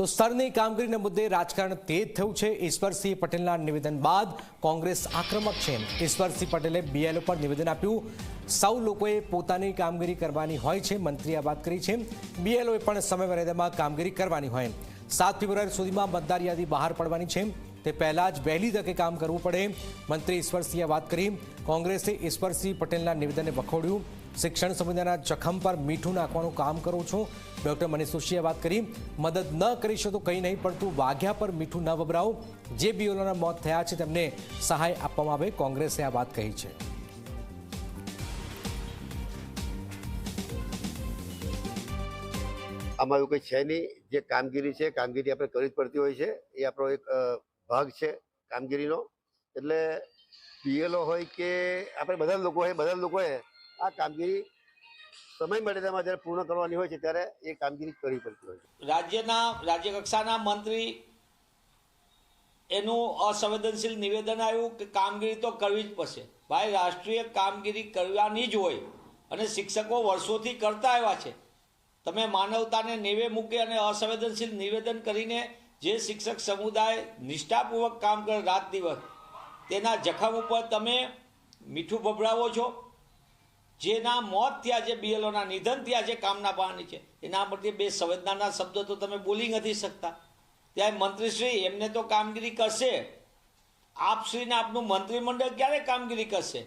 તો સ્તરની કામગીરીના મુદ્દે રાજકારણ તેજ થયું છે. ઈશ્વરસિંહ પટેલના નિવેદન બાદ કોંગ્રેસ આક્રમક છે. ઈશ્વરસિંહ પટેલે બીએલઓ પર નિવેદન આપ્યું. સૌ લોકોએ પોતાની કામગીરી કરવાની હોય છે. મંત્રીએ વાત કરી છે. બીએલઓએ પણ સમય મર્યાદામાં કામગીરી કરવાની હોય. સાત ફેબ્રુઆરી સુધીમાં મતદાર યાદી બહાર પડવાની છે. તે પહેલા જ વહેલી તકે કામ કરવું પડે. મંત્રી ઈશ્વરસિંહે વાત કરી. કોંગ્રેસે ઈશ્વરસિંહ પટેલના નિવેદનને વખોડ્યું. શિક્ષણ સંવિધાનના જખમ પર મીઠું નાખવાનું કામ કરું છું. ડોક્ટર મનીષ જોશીએ વાત કરી. મદદ ન કરીશ તો કંઈ નહીં પડતું વાઘ્યા પર મીઠું ન વપરાવું જે બીઓલોના મોત થયા છે, તેમને સહાય આપવામાં આવે. કોંગ્રેસે આ વાત કહી છે. આમાં એવું કંઈ છે નહીં. જે કામગીરી છે, કામગીરી આપણે કરવી જ પડતી હોય છે. એ આપણો એક ભાગ છે કામગીરીનો. એટલે પીએલઓ હોય કે આપણે બધા લોકો હોય, બધા લોકોએ આ કામગીરી સમય મર્યાદામાં જ્યારે પૂર્ણ કરવાની હોય છે ત્યારે એ કામગીરી કરવી પડતી હોય છે. રાજ્યના રાજ્ય કક્ષાના મંત્રી એનું અસંવેદનશીલ નિવેદન આવ્યું કે કામગીરી તો કરવી જ પડશે. ભાઈ, રાષ્ટ્રીય કામગીરી કરવાની જ હોય અને શિક્ષકો વર્ષોથી કરતા આવ્યા છે. તમે માનવતાને નેવે મૂકી અને અસંવેદનશીલ નિવેદન કરીને જે શિક્ષક સમુદાય નિષ્ઠાપૂર્વક કામ કરે રાત દિવસ, તેના જખમ ઉપર તમે મીઠું ભભરાવો છો. જેના મોત થયા છે બીએલઓના નિધન થયા છે કામના બહાની છે, એના પ્રત્યે બે સંવેદનાના શબ્દો તો તમે બોલી નથી શકતા. ત્યારે મંત્રીશ્રી એમને તો કામગીરી કરશે. આપશ્રીને આપનું મંત્રીમંડળ ક્યારે કામગીરી કરશે?